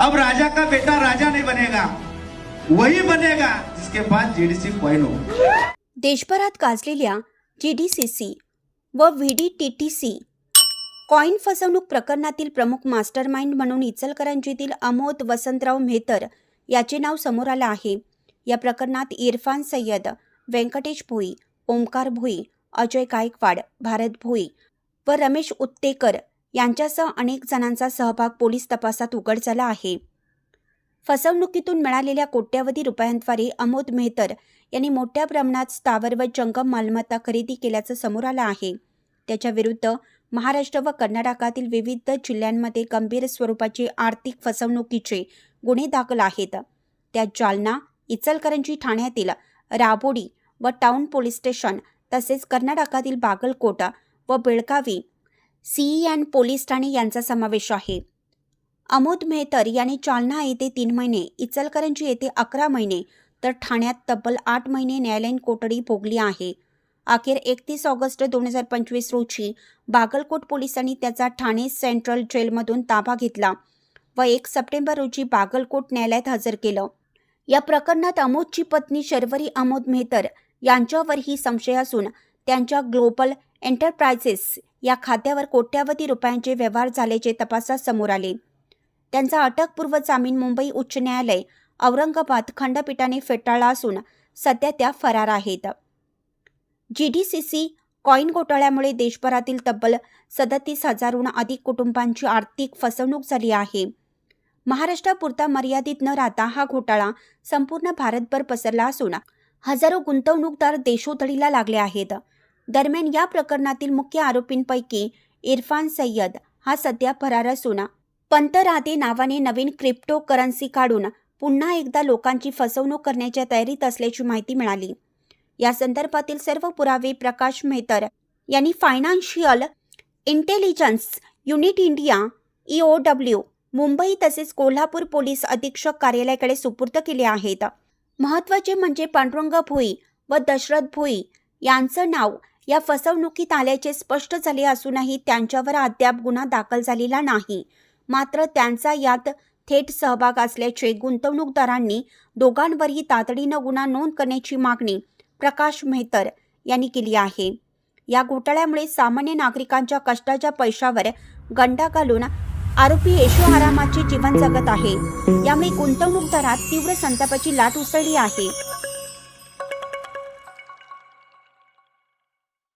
अब राजा का बेटा राजा नहीं बनेगा वही बनेगा जिसके पास जीडीसी कॉइन हो। देशभरात गाजलेल्या जी डी सी सी व V D T T C coin फसवणूक प्रकरणातील प्रमुख मास्टरमाइंड म्हणून इचलकरंजीतील अमोद वसंतराव मेहतर याचे नाव समोर आलं आहे. या प्रकरणात इरफान सय्यद व्यंकटेश भोई ओमकार भोई अजय गायकवाड भारत भोई व रमेश उत्तेकर यांच्यासह अनेक जणांचा सहभाग पोलीस तपासात उघड झाला आहे. फसवणुकीतून मिळालेल्या कोट्यवधी रुपयांद्वारे अमोद मेहतर यांनी मोठ्या प्रमाणात स्थावर व जंगम मालमत्ता खरेदी केल्याचं समोर आलं आहे. त्याच्या विरुद्ध महाराष्ट्र व कर्नाटकातील विविध जिल्ह्यांमध्ये गंभीर स्वरूपाचे आर्थिक फसवणुकीचे गुन्हे दाखल आहेत. त्यात जालना इचलकरंजी ठाण्यातील राबोडी व टाउन पोलीस स्टेशन तसेच कर्नाटकातील बागलकोट व बेळगावी सीई अँड पोलीस ठाणे यांचा समावेश आहे. अमोद मेहतर यांनी जालना येथे तीन महिने इचलकरंजी येथे अकरा महिने तर ठाण्यात तब्बल आठ महिने न्यायालयीन कोठडी भोगली आहे. अखेर एकतीस ऑगस्ट दोन हजार पंचवीस रोजी बागलकोट पोलिसांनी त्याचा ठाणे सेंट्रल जेलमधून ताबा घेतला व एक सप्टेंबर रोजी बागलकोट न्यायालयात हजर केलं. या प्रकरणात अमोदची पत्नी शर्वरी अमोद मेहतर यांच्यावरही संशय असून त्यांच्या ग्लोबल एंटरप्रायझेस या खात्यावर कोट्यावधी रुपयांचे व्यवहार झाल्याचे तपासात समोर आले. त्यांचा अटकपूर्व जामीन मुंबई उच्च न्यायालय औरंगाबाद खंडपीठाने फेटाळला असून सध्या त्या फरार आहेत. G D C C coin घोटाळ्यामुळे देशभरातील तब्बल सदतीस हजारहून अधिक कुटुंबांची आर्थिक फसवणूक झाली आहे. महाराष्ट्रापुरता मर्यादित न राहता हा घोटाळा संपूर्ण भारतभर पसरला असून हजारो गुंतवणूकदार देशोधडीला लागले आहेत. दरम्यान या प्रकरणातील मुख्य आरोपींपैकी इरफान सय्यद हा सध्या फरार असून पंतराधे नावाने नवीन क्रिप्टो करन्सी काढून पुन्हा एकदा लोकांची फसवणूक करण्याच्या तयारीत असल्याची माहिती मिळाली. या संदर्भातील सर्व पुरावे प्रकाश मेहतर यांनी financial intelligence unit India E O W Mumbai तसेच कोल्हापूर पोलीस अधीक्षक कार्यालयाकडे सुपूर्द केले आहेत. महत्त्वाचे म्हणजे पांडुरंग भोई व दशरथ भोई यांचं नाव या फसवणुकीत आल्याचे स्पष्ट झाले असूनही त्यांच्यावर अद्याप गुन्हा दाखल झालेला नाही. मात्र त्यांचा यात थेट सहभाग असल्याचे गुंतवणूकदारांनी दोघांवरही तातडीनं गुन्हा नोंद करण्याची मागणी प्रकाश मेहतर यांनी केली आहे. या घोटाळ्यामुळे सामान्य नागरिकांच्या कष्टाच्या पैशावर गंडा घालून आरोपी येशू आरामाचे जीवन जगत आहे. यामुळे गुंतवणूकदारात तीव्र संतापाची लाट उसळली आहे.